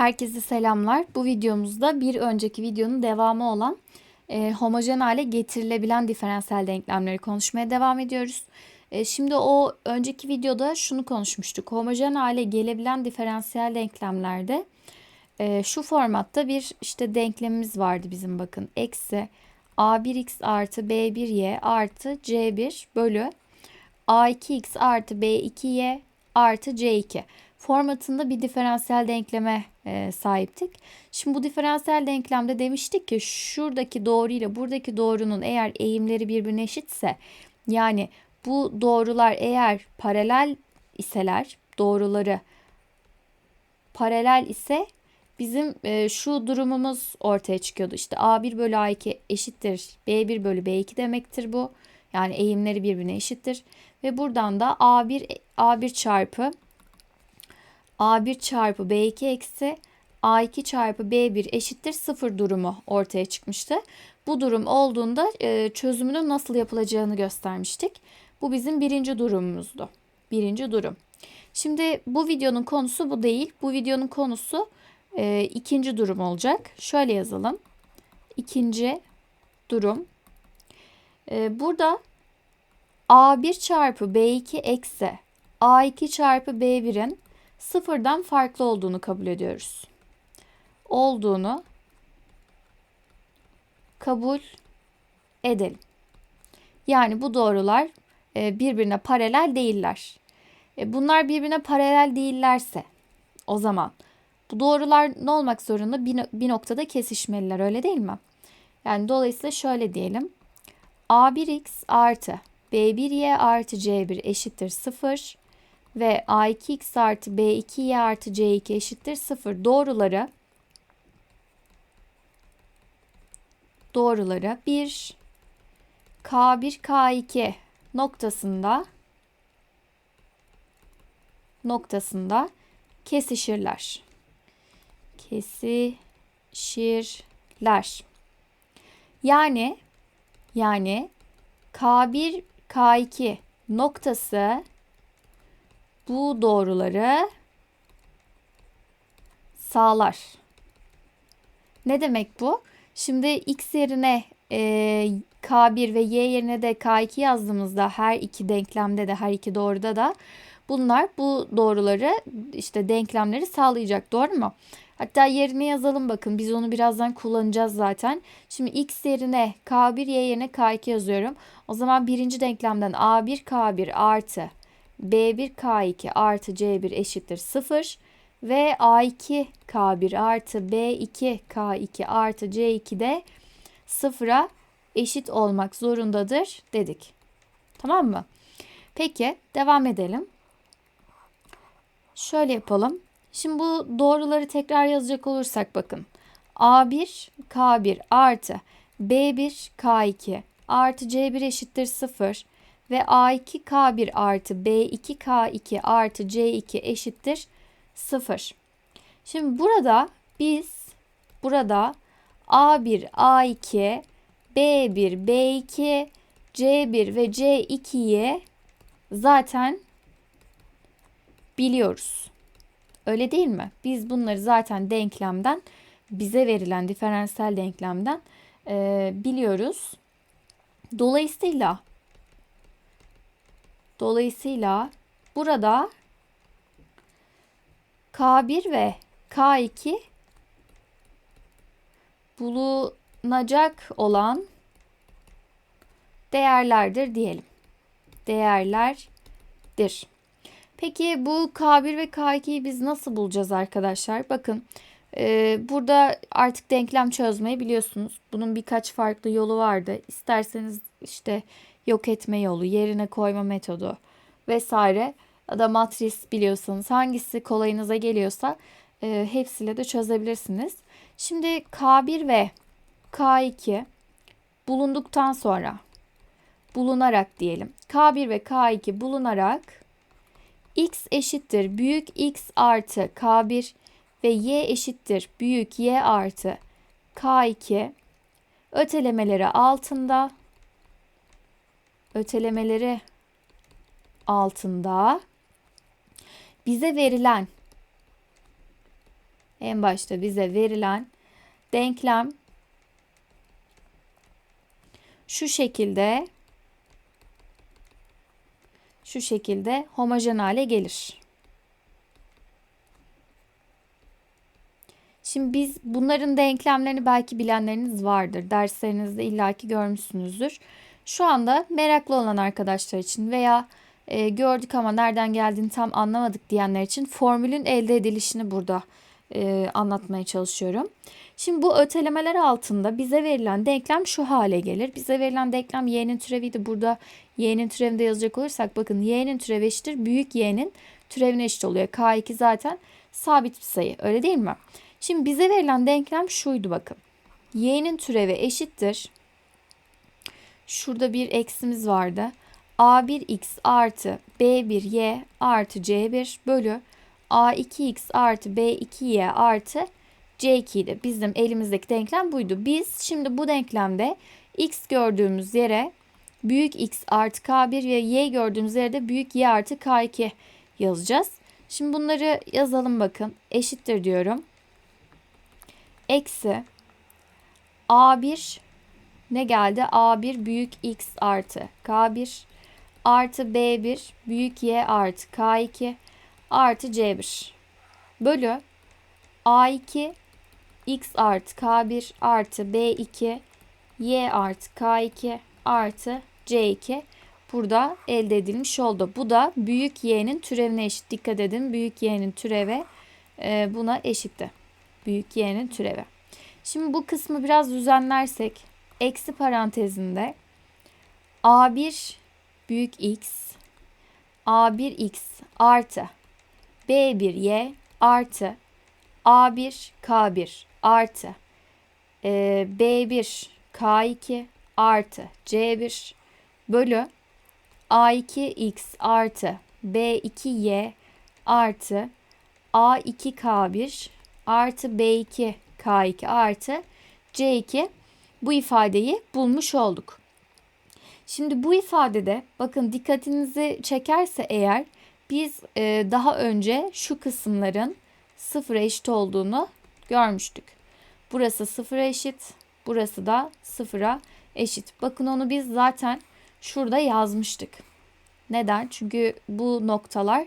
Herkese selamlar. Bu videomuzda bir önceki videonun devamı olan e, homojen hale getirilebilen diferansiyel denklemleri konuşmaya devam ediyoruz. E, şimdi o önceki videoda şunu konuşmuştuk. Homojen hale gelebilen diferansiyel denklemlerde e, şu formatta bir işte denklemimiz vardı bizim bakın. Eksi a1x artı b1y artı c1 bölü a2x artı b2y artı c2 formatında bir diferansiyel denkleme e, sahiptik. Şimdi bu diferansiyel denklemde demiştik ki şuradaki doğru ile buradaki doğrunun eğer eğimleri birbirine eşitse yani bu doğrular eğer paralel iseler doğruları paralel ise bizim e, şu durumumuz ortaya çıkıyordu. İşte A1 bölü A2 eşittir B1 bölü B2 demektir bu. Yani eğimleri birbirine eşittir. Ve buradan da A1 A1 çarpı A1 çarpı B2 eksi A2 çarpı B1 eşittir 0 durumu ortaya çıkmıştı. Bu durum olduğunda e, çözümünün nasıl yapılacağını göstermiştik. Bu bizim birinci durumumuzdu. Birinci durum. Şimdi bu videonun konusu bu değil. Bu videonun konusu e, ikinci durum olacak. Şöyle yazalım. İkinci durum. E, burada A1 çarpı B2 eksi A2 çarpı B1'in sıfırdan farklı olduğunu kabul ediyoruz. Olduğunu kabul edelim. Yani bu doğrular e, birbirine paralel değiller. E, bunlar birbirine paralel değillerse o zaman bu doğrular ne olmak zorunda? Bir, noktada kesişmeliler öyle değil mi? Yani dolayısıyla şöyle diyelim. A1x artı B1y artı C1 eşittir 0 ve A2x artı B2y artı C2 eşittir 0 doğruları doğruları 1 K1 K2 noktasında noktasında kesişirler. Kesişirler. Yani yani K1 K2 noktası bu doğruları sağlar. Ne demek bu? Şimdi x yerine e, k1 ve y yerine de k2 yazdığımızda her iki denklemde de her iki doğruda da bunlar bu doğruları işte denklemleri sağlayacak. Doğru mu? Hatta yerine yazalım bakın biz onu birazdan kullanacağız zaten. Şimdi x yerine k1 y yerine k2 yazıyorum. O zaman birinci denklemden a1 k1 artı B1 K2 artı C1 eşittir 0 ve A2 K1 artı B2 K2 artı C2 de 0'a eşit olmak zorundadır dedik. Tamam mı? Peki devam edelim. Şöyle yapalım. Şimdi bu doğruları tekrar yazacak olursak bakın. A1 K1 artı B1 K2 artı C1 eşittir 0 ve A2K1 artı B2K2 artı C2 eşittir 0. Şimdi burada biz burada A1, A2, B1, B2, C1 ve C2'yi zaten biliyoruz. Öyle değil mi? Biz bunları zaten denklemden bize verilen diferansiyel denklemden e, biliyoruz. Dolayısıyla Dolayısıyla burada K1 ve K2 bulunacak olan değerlerdir diyelim. Değerlerdir. Peki bu K1 ve K2'yi biz nasıl bulacağız arkadaşlar? Bakın e, burada artık denklem çözmeyi biliyorsunuz. Bunun birkaç farklı yolu vardı. İsterseniz işte yok etme yolu, yerine koyma metodu vesaire ya da matris biliyorsanız hangisi kolayınıza geliyorsa e, hepsiyle de çözebilirsiniz. Şimdi K1 ve K2 bulunduktan sonra bulunarak diyelim. K1 ve K2 bulunarak x eşittir büyük x artı K1 ve y eşittir büyük y artı K2 ötelemeleri altında ötelemeleri altında bize verilen en başta bize verilen denklem şu şekilde şu şekilde homojen hale gelir. Şimdi biz bunların denklemlerini belki bilenleriniz vardır. Derslerinizde illaki görmüşsünüzdür. Şu anda meraklı olan arkadaşlar için veya e, gördük ama nereden geldiğini tam anlamadık diyenler için formülün elde edilişini burada e, anlatmaya çalışıyorum. Şimdi bu ötelemeler altında bize verilen denklem şu hale gelir. Bize verilen denklem y'nin türeviydi. Burada y'nin türevinde yazacak olursak bakın y'nin türevi eşittir. Büyük y'nin türevine eşit oluyor. K2 zaten sabit bir sayı öyle değil mi? Şimdi bize verilen denklem şuydu bakın. y'nin türevi eşittir. Şurada bir eksimiz vardı. a1x artı b1y artı c1 bölü a2x artı b2y artı c2 idi. Bizim elimizdeki denklem buydu. Biz şimdi bu denklemde x gördüğümüz yere büyük x artı k1 ve y gördüğümüz yere de büyük y artı k2 yazacağız. Şimdi bunları yazalım bakın. Eşittir diyorum. Eksi a1 ne geldi? a1 büyük x artı k1 artı b1 büyük y artı k2 artı c1 bölü a2 x artı k1 artı b2 y artı k2 artı c2 burada elde edilmiş oldu. Bu da büyük y'nin türevine eşit. Dikkat edin büyük y'nin türevi e, buna eşitti. Büyük y'nin türevi. Şimdi bu kısmı biraz düzenlersek eksi parantezinde a1 büyük x a1x artı b1y artı a1 k1 artı e, b1 k2 artı c1 bölü a2x artı b2y artı a2k1 artı b2 k2 artı c2 bu ifadeyi bulmuş olduk. Şimdi bu ifadede bakın dikkatinizi çekerse eğer biz e, daha önce şu kısımların sıfıra eşit olduğunu görmüştük. Burası sıfıra eşit, burası da sıfıra eşit. Bakın onu biz zaten şurada yazmıştık. Neden? Çünkü bu noktalar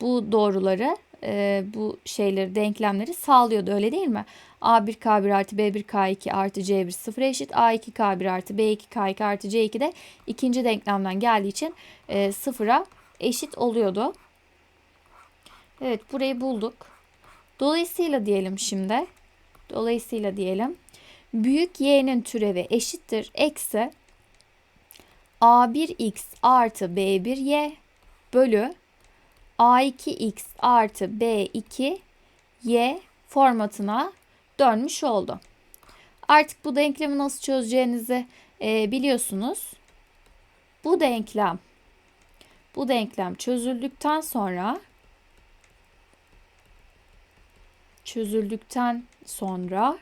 bu doğruları, e, bu şeyleri, denklemleri sağlıyordu öyle değil mi? A1 K1 artı B1 K2 artı C1 sıfıra eşit. A2 K1 artı B2 K2 artı C2 de ikinci denklemden geldiği için e, sıfıra eşit oluyordu. Evet burayı bulduk. Dolayısıyla diyelim şimdi. Dolayısıyla diyelim. Büyük y'nin türevi eşittir. Eksi a1x artı b1y bölü a2x artı b2y formatına dönmüş oldu. Artık bu denklemi nasıl çözeceğinizi e, biliyorsunuz. Bu denklem bu denklem çözüldükten sonra çözüldükten sonra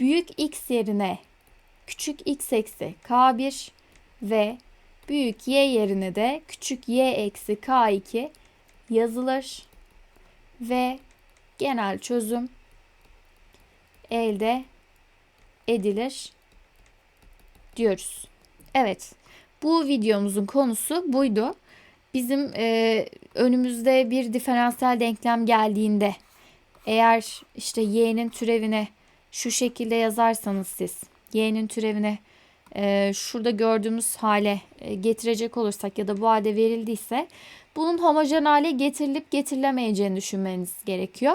büyük x yerine küçük x eksi k1 ve büyük y yerine de küçük y eksi k2 yazılır ve genel çözüm elde edilir diyoruz. Evet bu videomuzun konusu buydu. Bizim e, önümüzde bir diferansiyel denklem geldiğinde eğer işte y'nin türevine şu şekilde yazarsanız siz y'nin türevine şurada gördüğümüz hale e, getirecek olursak ya da bu halde verildiyse bunun homojen hale getirilip getirilemeyeceğini düşünmeniz gerekiyor.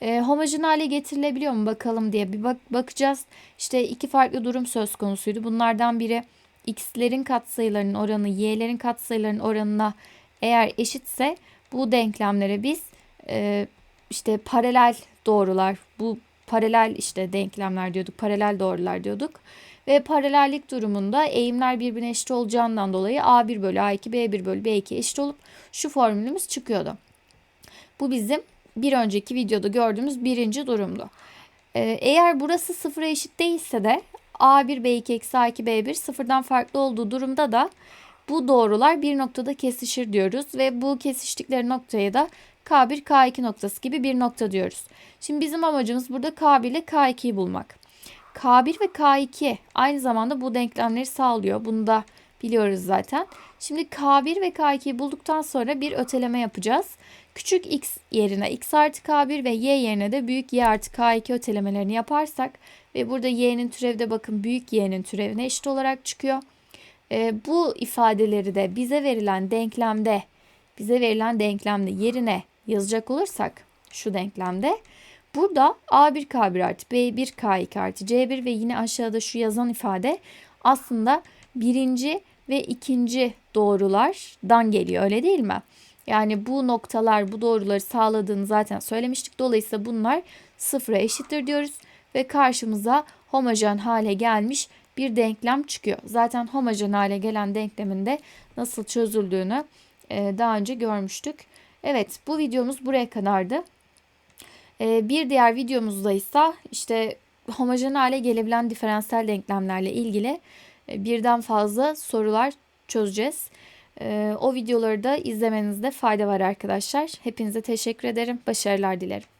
E, homojen hale getirilebiliyor mu bakalım diye bir bak bakacağız. İşte iki farklı durum söz konusuydu. Bunlardan biri x'lerin katsayılarının oranı y'lerin katsayılarının oranına eğer eşitse bu denklemlere biz e, işte paralel doğrular bu paralel işte denklemler diyorduk paralel doğrular diyorduk. Ve paralellik durumunda eğimler birbirine eşit olacağından dolayı A1 bölü A2 B1 bölü B2 eşit olup şu formülümüz çıkıyordu. Bu bizim bir önceki videoda gördüğümüz birinci durumdu. Ee, eğer burası sıfıra eşit değilse de A1 B2 eksi A2 B1 sıfırdan farklı olduğu durumda da bu doğrular bir noktada kesişir diyoruz ve bu kesiştikleri noktaya da K1, K2 noktası gibi bir nokta diyoruz. Şimdi bizim amacımız burada K1 ile K2'yi bulmak. K1 ve K2 aynı zamanda bu denklemleri sağlıyor. Bunu da biliyoruz zaten. Şimdi K1 ve K2'yi bulduktan sonra bir öteleme yapacağız. Küçük x yerine x artı K1 ve y yerine de büyük y artı K2 ötelemelerini yaparsak ve burada y'nin türevi de bakın büyük y'nin türevine eşit olarak çıkıyor. E, bu ifadeleri de bize verilen denklemde bize verilen denklemde yerine yazacak olursak şu denklemde burada A1K1 artı B1K2 artı C1 ve yine aşağıda şu yazan ifade aslında birinci ve ikinci doğrulardan geliyor öyle değil mi? Yani bu noktalar bu doğruları sağladığını zaten söylemiştik. Dolayısıyla bunlar sıfıra eşittir diyoruz ve karşımıza homojen hale gelmiş bir denklem çıkıyor. Zaten homojen hale gelen denklemin de nasıl çözüldüğünü daha önce görmüştük. Evet bu videomuz buraya kadardı. E, bir diğer videomuzda ise işte homojen hale gelebilen diferansiyel denklemlerle ilgili e, birden fazla sorular çözeceğiz. O videoları da izlemenizde fayda var arkadaşlar. Hepinize teşekkür ederim. Başarılar dilerim.